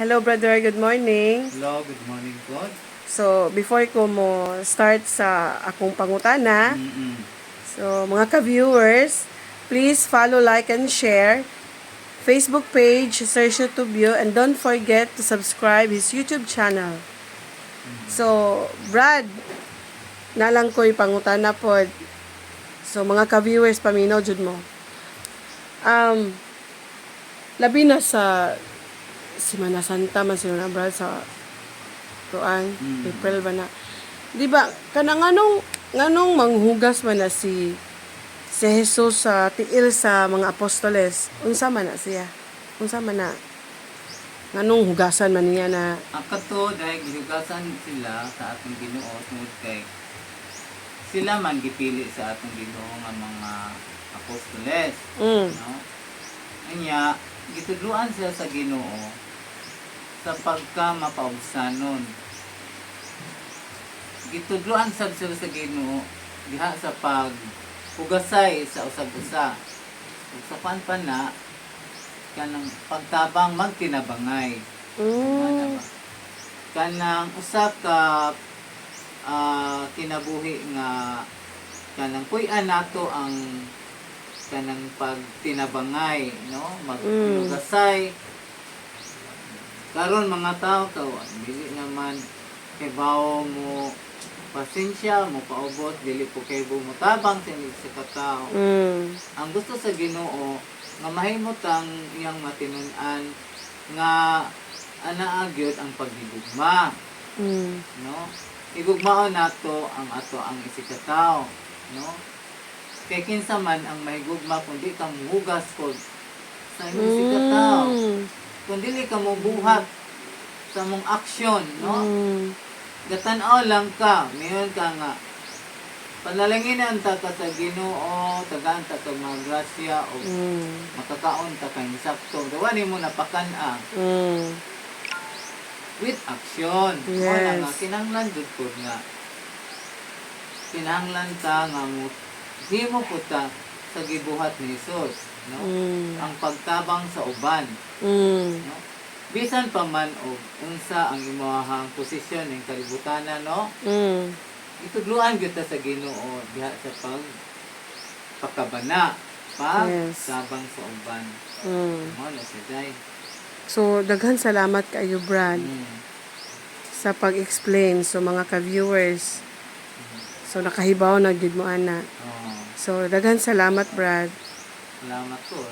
Hello brother, good morning. Hello, good morning po. So, before ko mo start sa akong pangutana, Mm-mm. so mga ka-viewers, please follow, like, and share Facebook page, Sir Tubio, and don't forget to subscribe his YouTube channel. So, Brad, nalang ko'y pangutana po. So, mga ka-viewers, paminaw jud mo. Um, labi na sa Semana Santa man sila na Brad sa tuan Mm. April ba na di ba kanang nganong nganong manghugas man na si si Jesus sa tiil sa mga apostoles unsa man na siya unsa man na nganong hugasan man niya na Ang kato, dahil gihugasan sila sa atong ginoo tungod kay sila man gipili sa atong ginoo nga mga apostoles. mm, No? Anya, gitudluan sila sa ginoo sa pagka mapaubsanon. Gitudluan sad sila sa ginoo diha sa pag hugasay sa usag-usa. Ug sa panpan na kanang pagtabang magtinabangay. mm, kanang usa ka ah, kinabuhi nga kanang puy-an nato ang kanang pagtinabangay no? Maglugasay karon mga tao ka dili naman kay bawo mo pasensya mo paubot dili po kay mo tabang sa sa katao mm, ang gusto sa Ginoo nga mahimot ang iyang matinun-an nga anaa gyud ang paghigugma. Mm, no? Igugmaon nato ang ato ang isikataw no kay kinsa man ang mahigugma kung di ka muhugas kod sa imong mm, kung dili ka mubuhat sa mong aksyon no mm, gatanaw lang ka mayon ka nga panalanginan ta ka sa Ginoo tagaan ta kag mga grasya o mm, makakaon ta kay sakto dawani mo napakana mm, with action. Yes. Yes. nga, kinanglan jud nga. Kinanglan ta nga mo himo po ta sa gibuhat ni Jesus, no? mm, Ang pagtabang sa uban, mm, no? Bisan pa man og unsa ang imong posisyon ning kalibutanan, no? mm, Itudluan gyud ta sa Ginoo diha sa pag pakabana, pag Yes. tabang sa uban. mm. Mo na sa day. So, daghan salamat kayo, Brad, Mm. sa pag-explain so mga ka-viewers. So, nakahibaw na gid mo ana. Oh, So, daghan salamat, Brad. salamat po.